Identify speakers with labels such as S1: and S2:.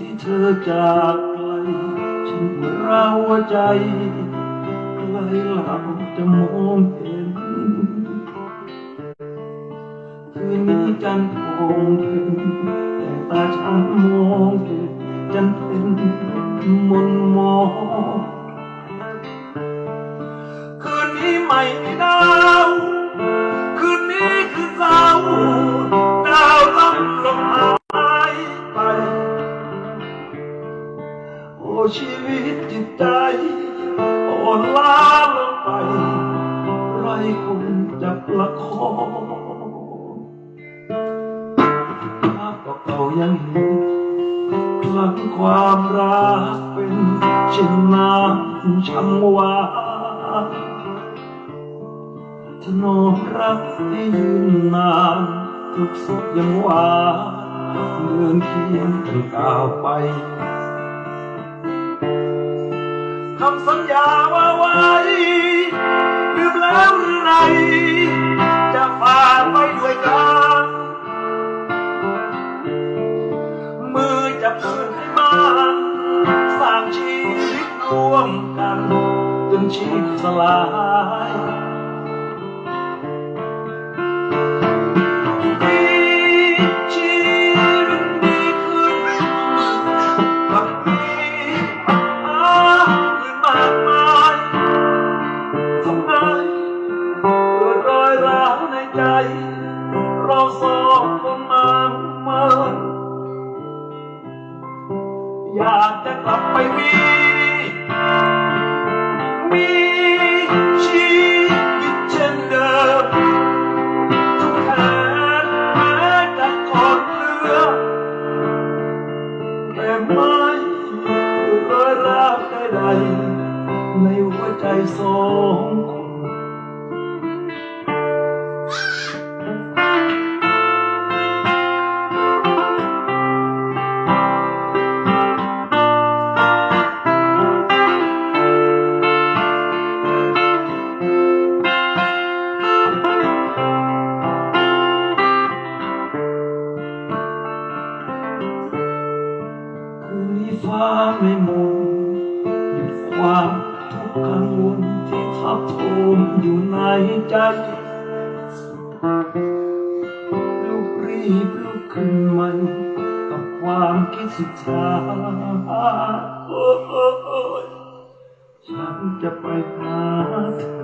S1: ที่เธอจากไกล ฉันปวดร้าวใจใกลเราจะมองเห็น คืนนี้จันทร์คงเห็นแต่ตาฉันมองเห็นจันทร์เป็นมนมอง ชีวิตจิตใจอ่อนล้าลงไป ไรคงจะประคองภาพเก่าๆยังเห็นครั้งความรักเป็นเช่นน้ำช่างหวานถนอมรักให้ยืนนานทุกสุขยังหวานเดินเคียงกันก้าวไปำสัญญาว่าไว้ลืมแล้วหรือไรจะฝ่าไปด้วยกันมือจับมือให้มันสร้างชีวิตร่วมกันจนชีพสลาย ใจ เราสองคนมาเมินอยากจะกลับไปมี มีชีวิตเช่นเดิมทุกแขนแม้จะกอดเรือแต่ไม่เคยรักใดในหัวใจสองคน ฟ้าไม่มนหยุดความทุกข์กังวลที่ทับถมอยู่ในใจลุกรีบลุกขึ้นใหม่กับความคิดสุดท้ายฉันจะไปหาเธอ